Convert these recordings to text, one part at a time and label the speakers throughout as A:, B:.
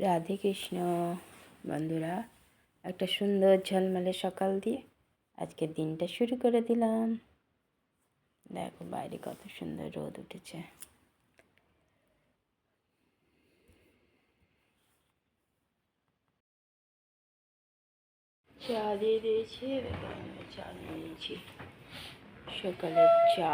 A: রাধে কৃষ্ণ বন্ধুরা, একটা সুন্দর ঝলমলে সকাল দিয়ে আজকের দিনটা শুরু করে দিলাম। দেখো বাইরে কত সুন্দর রোদ উঠেছে। চা দিয়ে দিয়েছি চা নিয়ে নিয়েছি। সকালের চা।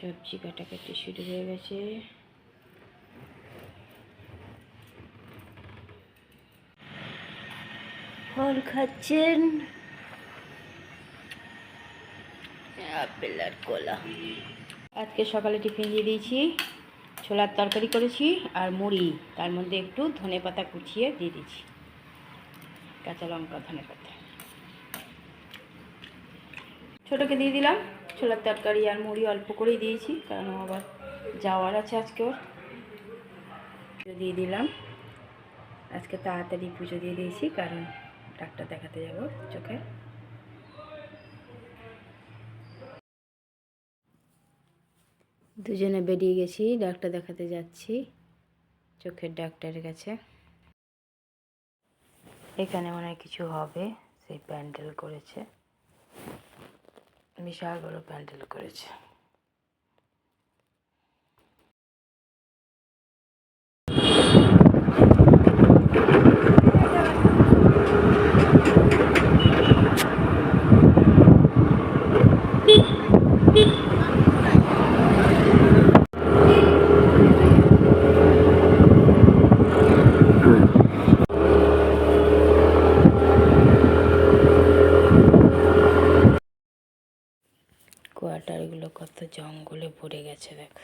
A: সবজি কাটাকাটি শুরু হয়ে গেছে। ফল খাচ্ছেন। আপেল আর কলা। আজকে সকালে টিফিন দিয়ে দিয়েছি। ছোলার তরকারি করেছি আর মুড়ি। তার মধ্যে একটু ধনে পাতা কুচিয়ে দিয়ে দিয়েছি। কাঁচা লঙ্কা ধনে পাতা। ছোটোকে দিয়ে দিলাম। ছোলার তরকারি আর মুড়ি অল্প করেই দিয়েছি, কারণ আবার যাওয়ার আছে আজকে ওর। দিয়ে দিলাম। আজকে তাড়াতাড়ি পুজো দিয়ে দিয়েছি, কারণ ডাক্তার দেখাতে যাব চোখে। দুজনে বেরিয়ে গেছি, ডাক্তার দেখাতে যাচ্ছি, চোখের ডাক্তারের কাছে। এখানে মনে কিছু হবে, সেই প্যান্ডেল করেছে। বিশাল বড় প্যান্ডেল করেছে কোয়ার্টারগুলো কত জঙ্গলে ভরে গেছে দেখ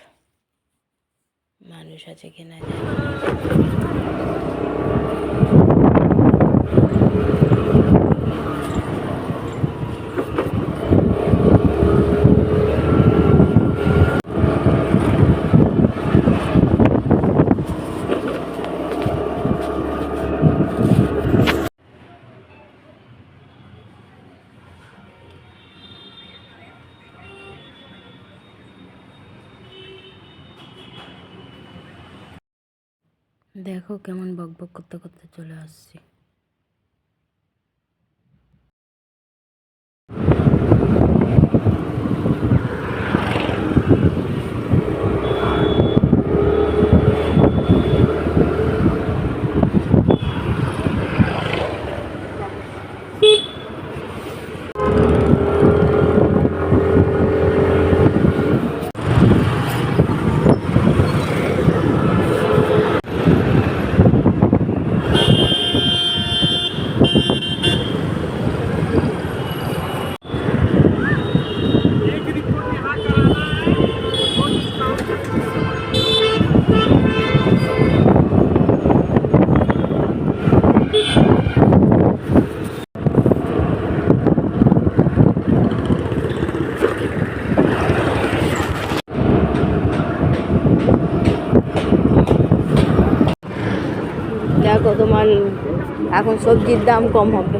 A: মানুষ আছে কিনা জানি দেখো কেমন বকবক করতে করতে চলে আসছি দেখো তোমার এখন সবজির দাম কম হবে।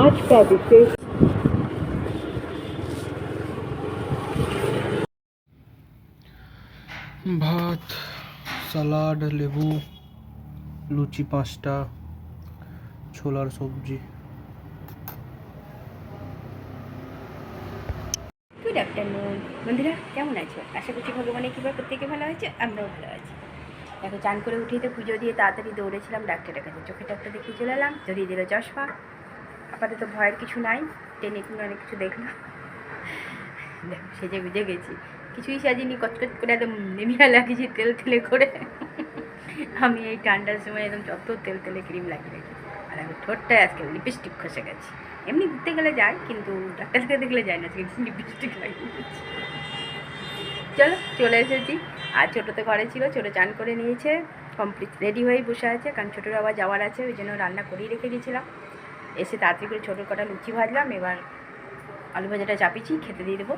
B: আজ কা
C: ভাত সালাড লেবু লুচি পাঁচটা ছোলার সবজি।
A: গুড আফটারনুন বন্ধুরা কেমন আছো? আশা করছি ভগবানের কৃপা প্রত্যেকে ভালো হয়েছে আমরাও ভালো আছি। দেখো চান করে উঠেই তো পুজো দিয়ে তাড়াতাড়ি দৌড়েছিলাম ডাক্তারের কাছে। চোখে ডাক্তার দেখিয়ে চলে এলাম ধরিয়ে দিল চশমা। আপাতত ভয়ের কিছু নাই, টেনে টুনে অনেক কিছু দেখলাম। দেখো, সেজে গুজে গেছি। কিছুই সাজিনি, কচকচ করে একদম নেমিয়া লাগিয়েছি তেল তেলে করে। আমি এই ঠান্ডার সময় একদম যত তেল তেলে ক্রিম লাগিয়ে রেখেছি আর আমি ঠোঁটটায় আজকে লিপস্টিক খসে গেছি। এমনি ঘুরতে গেলে যায়, কিন্তু ডাক্তারকে দেখলে যায় না, আজকে লিপস্টিক লাগিয়ে দিয়েছি। চলো, চলে এসেছি। আর ছোটো তো ঘরে ছিল, ছোটো চান করে নিয়েছে। কমপ্লিট রেডি হয়েই বসে আছে, কারণ ছোটোর আবার যাওয়ার আছে, ওই জন্য রান্না করেই রেখে গেছিলাম। এসে তাড়াতাড়ি করে ছোটো কটা লুচি ভাজলাম, এবার আলু ভাজাটা চাপিয়েছি, খেতে দিয়ে দেবো।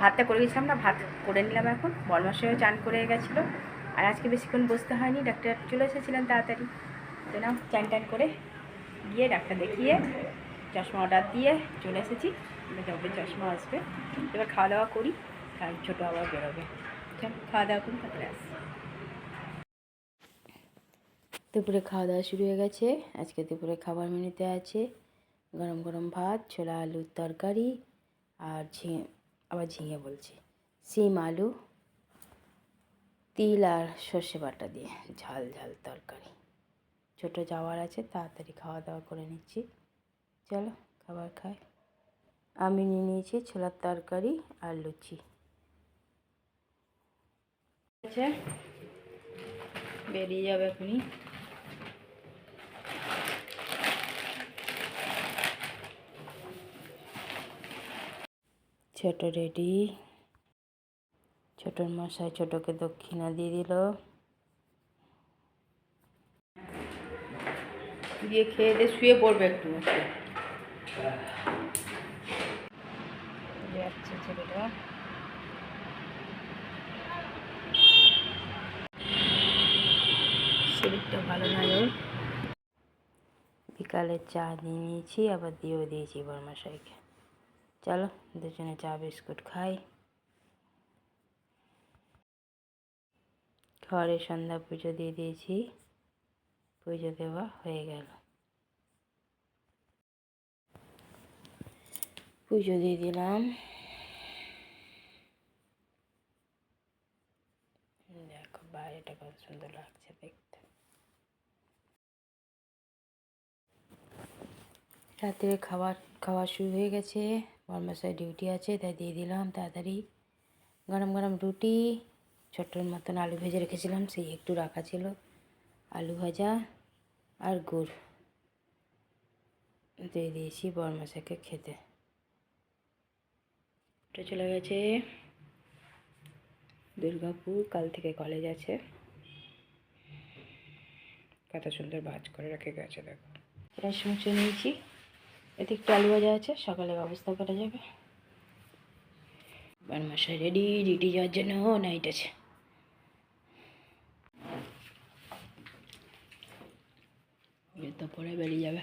A: ভাতটা করে গেছিলাম না, ভাত করে নিলাম এখন। বরমাসেও চান করে গেছিল। আর আজকে বেশিক্ষণ বসতে হয়নি, ডাক্তার চলে এসেছিলেন তাড়াতাড়ি। তো না চান টান করে গিয়ে ডাক্তার দেখিয়ে চশমা অর্ডার দিয়ে চলে এসেছি। যবে চশমা আসবে। এবার খাওয়া দাওয়া করি। কারণ ছোটো আবার বেরোবে। খাওয়া দাওয়া করি তারপরে আসি। দুপুরে খাওয়া দাওয়া শুরু হয়ে গেছে। আজকে দুপুরে খাবার মেনুতে আছে গরম গরম ভাত, ছোলা আলুর তরকারি আর ঝিঙে আবার ঝিঙে বলছি। সিম, আলু, তিল আর সর্ষে বাটা দিয়ে ঝাল ঝাল তরকারি। ছোটো যাওয়ার আছে, তাড়াতাড়ি খাওয়া দাওয়া করে নিচ্ছি। চলো, খাবার খাই। আমি নিয়ে নিয়েছি ছোলার তরকারি আর লুচি। আছে বেরিয়ে যাবে এখনই। ছোট রেডি। ছোটর মশাই ছোটকে দক্ষিণা দিয়ে দিল। দিয়ে খেয়ে দিয়ে শুয়ে পড়বে একটু। যাচ্ছে ছেলেটা। শরীরটা ভালো নয়। বিকালে চা দিয়ে নিয়েছি, আবার দিয়েও দিয়েছি বরমাশাইকে। চলো, দুজনে চা, বিস্কুট খাই। ঘরে সন্ধ্যা পুজো দিয়ে দিয়েছি। পুজো দেওয়া হয়ে গেল। পুজো দিয়ে দিলাম। দেখো বাইরেটা কত সুন্দর লাগছে দেখতে। রাত্রে খাবার খাওয়া শুরু হয়ে গেছে। বর্মাশায় ডিউটি আছে, তাই দিয়ে দিলাম তাড়াতাড়ি। গরম গরম রুটি, ছোট্টর মতন আলু ভেজে রেখেছিলাম, সেই একটু রাখা ছিল। আলু ভাজা আর গুড়। দিয়ে দিয়েছি বর্মাশাকে খেতে। চলে গেছে। দুর্গাপুর কাল থেকে কলেজ আছে। কত সুন্দর ভাজ করে রেখে গেছে, দেখো। রাইস মুছে নিয়েছি। এতে একটু আলু ভাজা আছে, সকালে ব্যবস্থা করা যাবে। বারমাসা রেডি ডিউটি যাওয়ার জন্য নাইট আছে। তো পরে বেরিয়ে যাবে।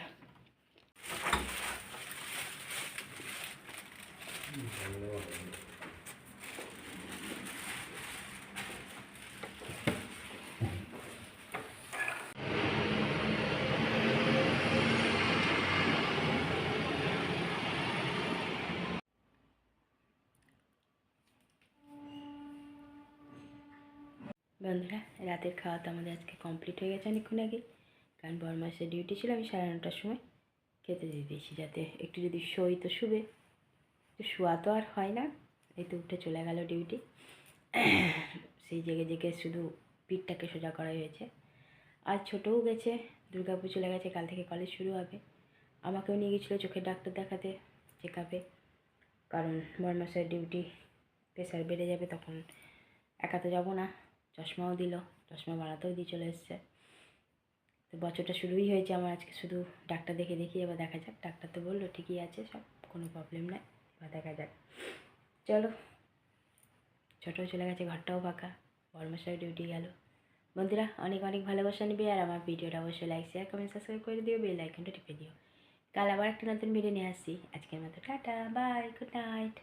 A: বন্ধুরা, রাতের খাওয়া তো আমাদের আজকে কমপ্লিট হয়ে গেছে অনেকক্ষণ আগে। কারণ বড় মাসের ডিউটি ছিল, আমি সাড়ে নটার সময় খেতে দিয়ে দিয়েছি যাতে একটু যদি শোই তো শুবে। শোয়া তো আর হয় না, এই তো উঠে চলে গেল ডিউটি সেই জেগে জেগে শুধু পিঠটাকে সোজা করা হয়েছে। আর ছোটও গেছে দুর্গাপুর চলে গেছে, কাল থেকে কলেজ শুরু হবে। আমাকেও নিয়ে গেছিল চোখের ডাক্তার দেখাতে চেক আপে কারণ বড় মাসের ডিউটি প্রেশার বেড়ে যাবে, তখন একা তো যাব না। চশমাও দিল, চশমা বাড়াতেও দিয়ে চলে এসছে। তো বছরটা শুরুই হয়েছে আমার আজকে, শুধু ডাক্তার দেখে দেখি এবার দেখা যাক। ডাক্তার তো বলল, ঠিকই আছে, সব কোনো প্রবলেম নাই, এবার দেখা যাক। চলো। ছোটো চলে গেছে, ঘরটাও ফাঁকা। বর্মশাই ডিউটি গেল। বন্ধুরা, অনেক অনেক ভালোবাসা নেবে আর আমার ভিডিওটা অবশ্যই লাইক শেয়ার কমেন্ট সাবস্ক্রাইব করে দিও বেল আইকনটা টিপে দিও। কাল আবার একটা নতুন ভিডিও নিয়ে আসছি। আজকের মতো টাটা বাই গুড নাইট